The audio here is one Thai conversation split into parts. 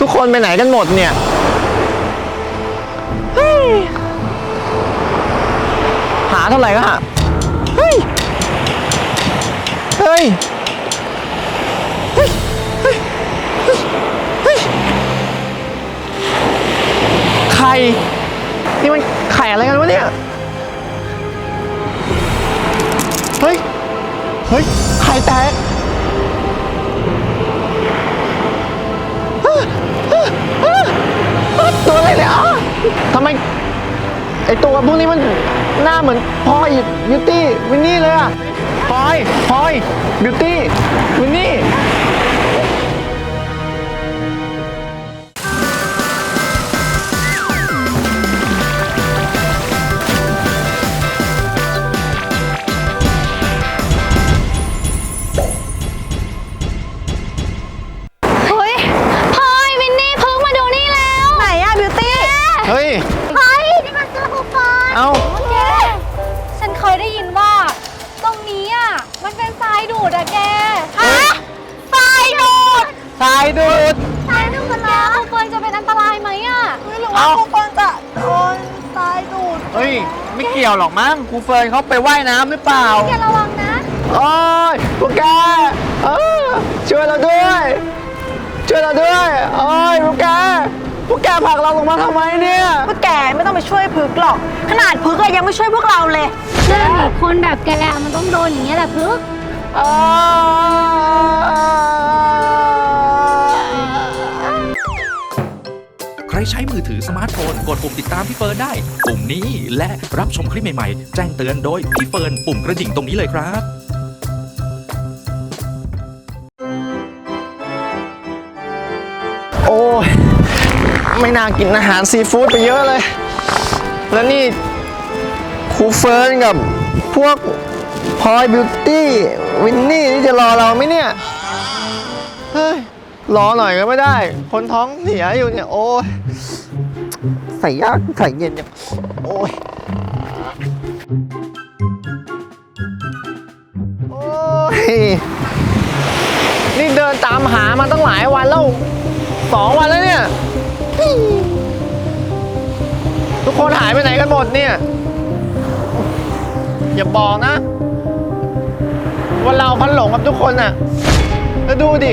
ทุกคนไปไหนกันหมดเนี่ยหาเท่าไหร่ก็หาเฮ้ยเฮ้ยเฮ้ยเฮ้ย เฮ้ย ไข่ นี่มันไข่อะไรกันวะเนี่ย เฮ้ย เฮ้ย ไข่แตก ตัวอะไรเนี่ยอ้าทำไมไอตัวพวกนี้มันหน้าเหมือนพลอยบิวตี้วินนี่เลยอะพลอยพลอยบิวตี้วินนี่ สายดูดทรายดูดแล้วคูเฟิร์นจะเป็นอันตรายไหมอะไม่รู้ว่าเอ้าพวกคนจะโดนทรายดูดเฮ้ย ไม่เกี่ยวหรอกมั้งครูเฟิร์นเขาไปว่ายน้ำหรือเปล่า แกระวังนะ โอ้ยพวกแกเออช่วยเราด้วย ช่วยเราด้วยโอ้ยพวกแกพวกแกผลักเราลงมาทำไมเนี่ย พวกแกไม่ต้องไปช่วยพึกหรอก ขนาดพึกอะยังไม่ช่วยพวกเราเลย เรื่องหนีคนแบบแกมันต้องโดนอย่างนี้ยแหละพึก อ้าว รใช้มือถือสมาร์ทโฟน กดปุ่มติดตามพี่เฟิร์นได้ ปุ่มนี้และรับชมคลิปใหม่ๆ แจ้งเตือนโดยพี่เฟิร์นปุ่มกระดิ่งตรงนี้เลยครับโอ้ยไม่น่ากินอาหารซีฟู้ดไปเยอะเลย แล้วนี่ครูเฟิร์นกับพวกพลอยบิวตี้วินนี่นี่จะรอเราไหมเนี่ย เฮ้ย รอหน่อยก็ไม่ได้ คนท้องเสียอยู่เนี่ย โอ้ยใส่ยากใส่เย็นเนี่ยโอ้ยโอ้ยนี่เดินตามหามาตั้งหลายวันแล้วสองวันแล้วเนี่ย ทุกคนหายไปไหนกันหมดเนี่ย อย่าบอกนะ ว่าเราพันหลงกับทุกคนน่ะแล้วดูดิ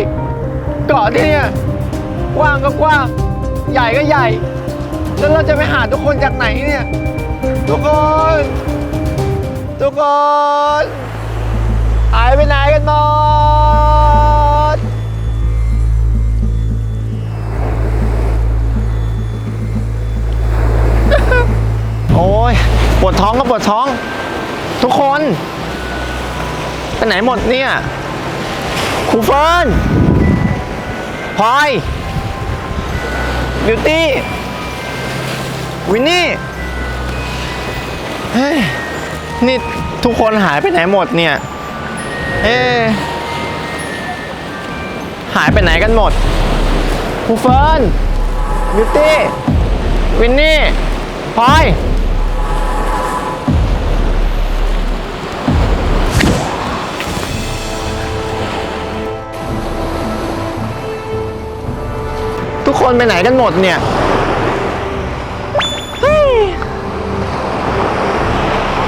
เกาะที่เนี่ยกว้างก็กว้าง ใหญ่ก็ใหญ่ แล้วเราจะไปหาทุกคนจากไหนเนี่ย ทุกคน ทุกคนหายไปไหนกันหมดโอ้ยปวดท้องก็ปวดท้อง ทุกคน ไปไหนหมดเนี่ยครูเฟิร์น พลอยบิวตี้ วินนี่เฮ้ยนี่ทุกคนหายไปไหนหมดเนี่ย เอ๊ะหายไปไหนกันหมดครูเฟิร์นบิวตี้ วินนี่พลอย คนไปไหนกันหมดเนี่ยเฮ้ย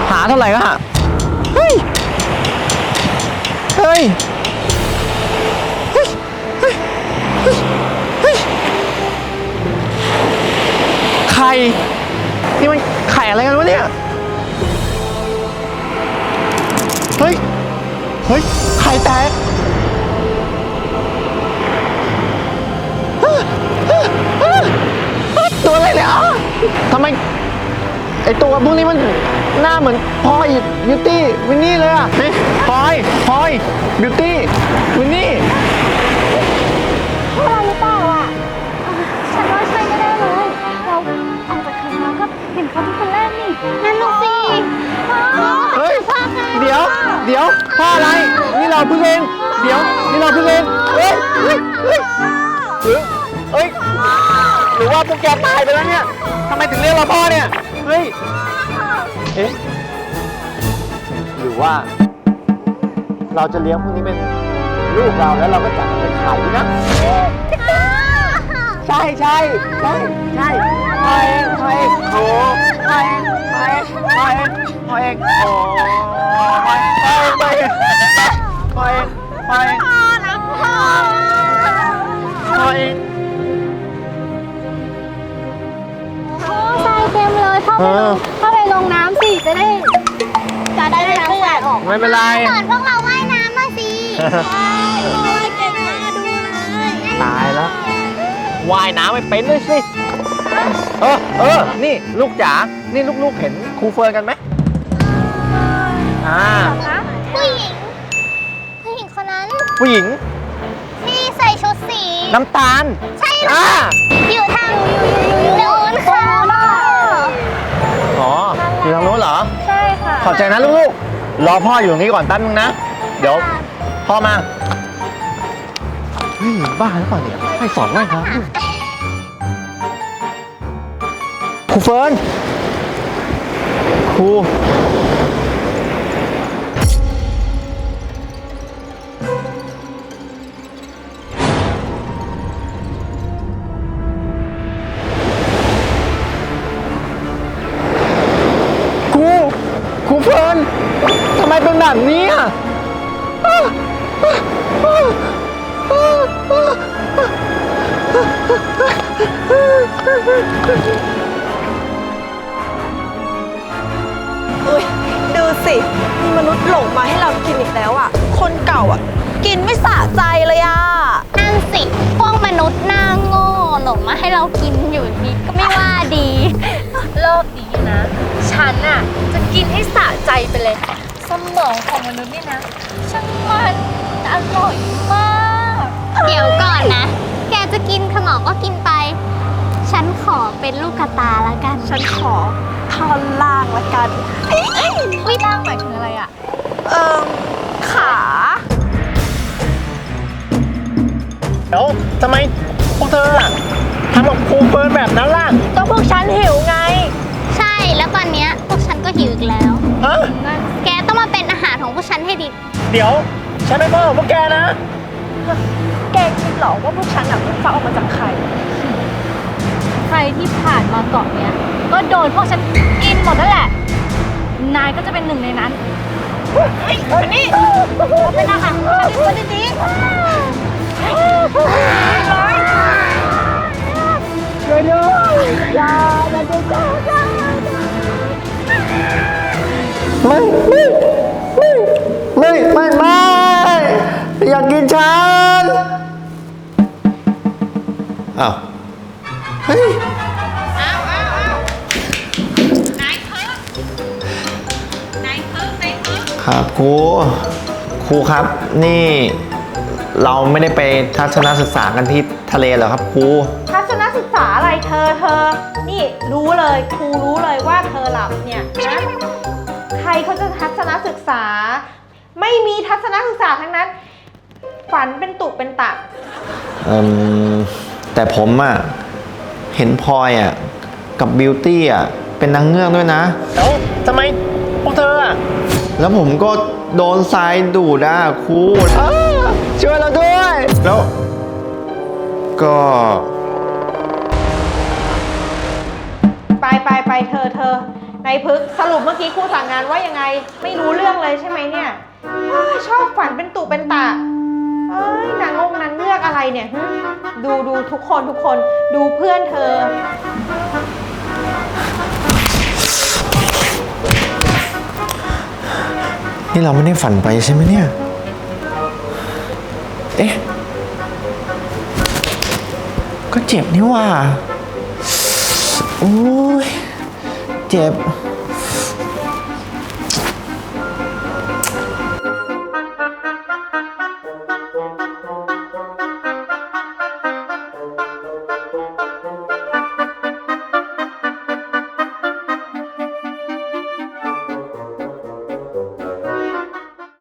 หาเท่าไหร่ก็หาเฮ้ย เฮ้ย ทำไมไอตัวพวกนี้มันหน้าเหมือนพลอยบิวตี้วินนี่เลยอะนี่พลอยพลอยบิวตี้วินนี่พวกเราหรือเปล่าอะเออฉันว่าใช่ไม่ได้เลย เราออกจากคณะก็เห็นเขาเป็นคนแรกนี่นั่นลูกสิเฮ้ยเดี๋ยว เดี๋ยวพ่ออะไร นี่เราเพิ่งเองเดี๋ยว นี่เราเพิ่งเองเฮ้ยเฮ้ยเฮ้ยหรือเฮ้ย หรือว่าพวกแกตายไปแล้วเนี่ยทำไมถึงเรียกเราพ่อเนี่ย เฮ้ย เอ๊ะ หรือว่า เราจะเลี้ยงพวกนี้เป็นลูกเราแล้วเราก็จับมันเป็นไข่นะ ใช่ช่ใช่ใช่ใช่พ่อเองพ่อเองโอ้พ่อเองพ่อเองพ่อเองพ่อเองโอ้พ่อเองพ่อเองพ่อเองพ่อเองพ่อรักพ่อพ่อเอง เลยพ่อไปลงพ่อไปลงน้ำสิจะได้ จะได้ล้างสายออกไม่เป็นไร สอนพวกเราว่ายน้ำมาสิใช่พ่อเก่งมากดูเลยตายแล้ว ว่ายน้ำไม่เป็นด้วยสิ เออเออ นี่ลูกจ๋า นี่ลูกๆเห็นครูเฟิร์นกันไหมอ่า ผู้หญิง ผู้หญิงคนนั้นผู้หญิงที่ใส่ชุดสี น้ำตาล ใช่เหรออ่า อยู่ทางนู้ ขอบใจนะลูกๆ รอพ่ออยู่ตรงนี้ก่อนแป๊บนึงนะ เดี๋ยว พ่อมา เฮ้ย บ้าหรือเปล่าเนี่ยให้สอนว่ายน้ำด้วยครูเฟิร์นครู เป็นแบบนี้อะอุ้ยดูสิ มีมนุษย์หลงมาให้เรากินอีกแล้วอะ คนเก่าอะ กินไม่สะใจเลยอะ นั่นสิ พวกมนุษย์หน้าโง่หลงมาให้เรากินอยู่นี่ก็ไม่ว่าดี รอบนี้นะ ฉันอะจะกินให้สะใจไปเลยส มองของมนุษย์นี่นะ ช่างมันอร่อยมาก เดี๋ยวก่อนนะ แกจะกินขมอก็กินไป ฉันขอเป็นลูกกระตาแล้วกัน ฉันขอท่อนล่างละกันวิล่างหมายถึงอะไรอะเอิมขา เดี๋ยวทำไมพวกเธออะทำกับครูเฟิร์นแบบนั้นล่ะ ก็พวกฉันหิวไง ใช่ แล้วตอนเนี้ยพวกฉันก็หิวอีกแล้ว ดี๋ยวฉันไม่พ่อของพวกแกนะ แกคิดเหรอว่าพวกฉันอะเพิ่งฟักออกมาจากไข่ ใครที่ผ่านมาเกาะเนี้ย ก็โดนพวกฉันกินหมดนั่นแหละ นายก็จะเป็นหนึ่งในนั้นนี่เป็นอาหารของฉันเป็นคนดีช่วยด้วยไม่ไม่ไม่ไม่ อ้าว เฮ้ยครับครูครูครับ นี่เราไม่ได้ไปทัศนศึกษากันที่ทะเลเหรอครับครู ทัศนศึกษาอะไรเธอเธอ นี่รู้เลยครูรู้เลยว่าเธอหลับเนี่ยนะใครเขาจะทัศนศึกษา ไม่มีทัศนศึกษาทั้งนั้น ฝันเป็นตุเป็นตะ เอิ่ม แต่ผมอะเห็นพลอยอะกับบิวตี้อะเป็นนางเงือกด้วยนะแล้วทำไมพวกเธออะแล้วผมก็โดนทรายดูดอะครูช่วยเราด้วย แล้ว ก็ไปไปไปเธอเธอในพึกษ์สรุปเมื่อกี้ครูสั่งงานว่ายังไง ไม่รู้เรื่องเลยใช่ไหมเนี่ยเอ้ยชอบฝันเป็นตุเป็นตะเอ้ยนางงงนางเงือกอะไรเนี่ยดูดูทุกคนทุกคนดูเพื่อนเธอ นี่เราไม่ได้ฝันไปใช่ไหมเนี่ย เอ๊ะ ก็เจ็บนี่ว่า โอ้ย เจ็บ